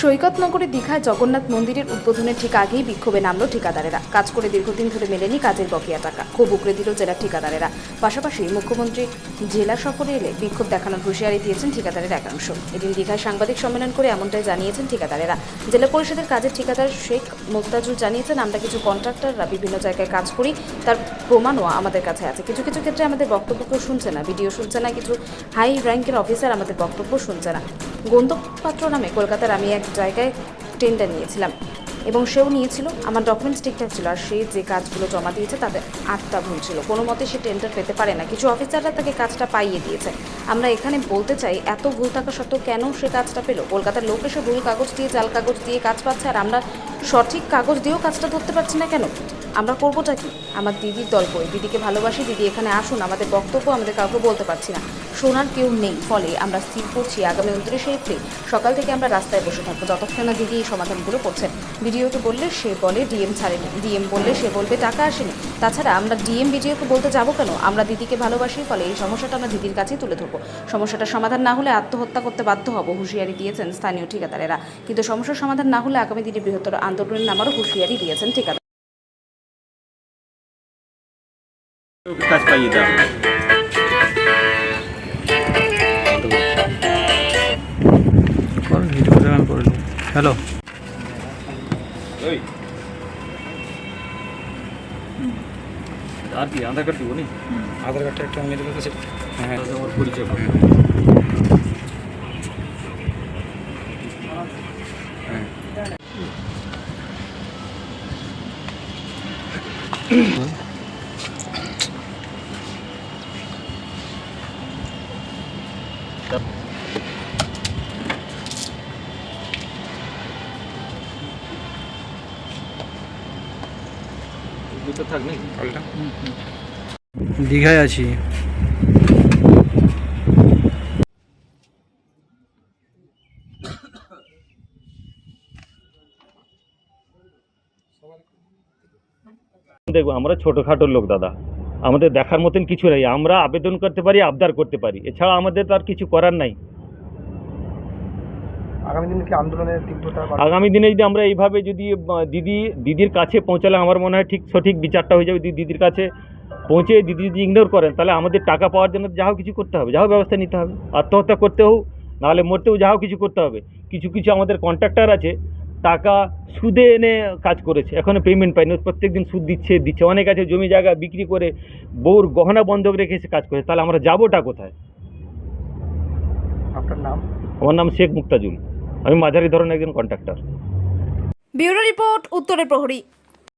সৈকতনগরে দীঘায় জগন্নাথ মন্দিরের উদ্বোধনের ঠিক আগেই বিক্ষোভে নামল ঠিকাদারেরা। কাজ করে দীর্ঘদিন ধরে মেলেনি কাজের বকেয়া টাকা। খুব উগড়ে দিল জেলার ঠিকাদারেরা। পাশাপাশি মুখ্যমন্ত্রী জেলা সফরে এলে বিক্ষোভ দেখানোর হুঁশিয়ারি দিয়েছেন ঠিকাদারের একাংশ। এদিন দীঘায় সাংবাদিক সম্মেলন করে এমনটাই জানিয়েছেন ঠিকাদারেরা। জেলা পরিষদের কাজের ঠিকাদার শেখ মুক্তাজুল জানিয়েছেন, আমরা কিছু কন্ট্রাক্টররা বিভিন্ন জায়গায় কাজ করি, তার প্রমাণও আমাদের কাছে আছে। কিছু কিছু ক্ষেত্রে আমাদের বক্তব্য শুনছে না, ভিডিও শুনছে না, কিছু হাই র্যাঙ্কের অফিসার আমাদের বক্তব্য শুনছে না। গন্তব্যপাত্র নামে কলকাতার আমি এক জায়গায় টেন্ডার নিয়েছিলাম। এবং সেও নিয়েছিল, আমার ডকুমেন্টস ঠিকঠাক ছিল। আর সে যে কাজগুলো জমা দিয়েছে তাদের আটটা ভুল ছিল। কোনো মতে সে টেন্ডার পেতে পারে না। কিছু অফিসাররা তাকে কাজটা পাইয়ে দিয়েছে। আমরা এখানে বলতে চাই, এত ভুল থাকা সত্ত্বেও কেন সে কাজটা পেল? কলকাতার লোক এসে ভুল কাগজ দিয়ে জাল কাগজ দিয়ে কাজ পাচ্ছে, আর আমরা সঠিক কাগজ দিয়েও কাজটা ধরতে পারছি না কেন? আমরা করবোটা কি? আমার দিদির দল কই? দিদিকে ভালোবাসি, দিদি এখানে আসুন, আমাদের বক্তব্য আমাদের কাউকে বলতে পারছি না। শোনার কেউ নেই, ফলে আমরা স্থির করছি আগামী উনত্রিশে এপ্রিল। সকাল থেকে আমরা রাস্তায় বসে থাকব, যতক্ষণ না দিদি এই সমাধানগুলো করছেন ভিডিওকে বললে সে বলে, ডিএম ছাড়েনি। ডিএম বললে সে বলবে, টাকা আসেনি। তাছাড়া আমরা ডিএম ভিডিওকে বলতে যাব কেন? আমরা দিদিকে ভালোবাসি, ফলে এই সমস্যাটা আমরা দিদির কাছেই তুলে ধরবো। সমস্যাটা সমাধান না হলে আত্মহত্যা করতে বাধ্য হব, হুঁশিয়ারি দিয়েছেন স্থানীয় ঠিকাদারেরা। কিন্তু সমস্যার সমাধান না হলে আগামী দিনে বৃহত্তর আন্দোলনের নামারও হুঁশিয়ারি দিয়েছেন ঠিকাদার কাজ পাইয়ে দেওয়া হবে। কর ভিডিও দেখান করলি হ্যালো ওই আর কি আধার কার্ড দিব নি আধার কার্ডটা একটু আমি দেবো কাছে হ্যাঁ তাহলে আমার পরিচয় করো। দুটো থাক দীঘায় আছি। দেখব আমরা ছোটোখাটো লোক দাদা। আমাদের দেখার মতন কিছু নেই। আমরা আবেদন করতে পারি আবদার করতে পারি। এছাড়া আমাদের তো আর কিছু করার নাই। আগামী দিনে কি আন্দোলনের তীব্রতা আগামী দিনে যদি আমরা এইভাবে যদি দিদি দিদির কাছে পৌঁছালে আমার মনে হয় ঠিক সঠিক বিচারটা হয়ে যাবে। যদি দিদির কাছে পৌঁছে দিদি যদি ইগনোর করেন তাহলে আমাদের টাকা পাওয়ার জন্য যা হোক কিছু করতে হবে। যাও ব্যবস্থা নিতে হবে। আত্মহত্যা করতে হোক নাহলে মরতেও যা হোক কিছু করতে হবে। কিছু কিছু আমাদের কন্ট্রাক্টর আছে টাকা সুদে এনে কাজ করেছে। এখনও পেমেন্ট পায়নি। প্রত্যেক দিন সুদ দিচ্ছে দিচ্ছে। অনেক আছে জমি জায়গা বিক্রি করে বউর গহনা বন্ধক রেখে এসে কাজ করেছে। তাহলে আমরা যাবোটা কোথায়? আপনার নাম? আমার নাম শেখ মুক্তাজুল। আমি মাঝারি ধরনের একজন কন্ট্রাক্টর ব্যুরো রিপোর্ট উত্তরের প্রহরী।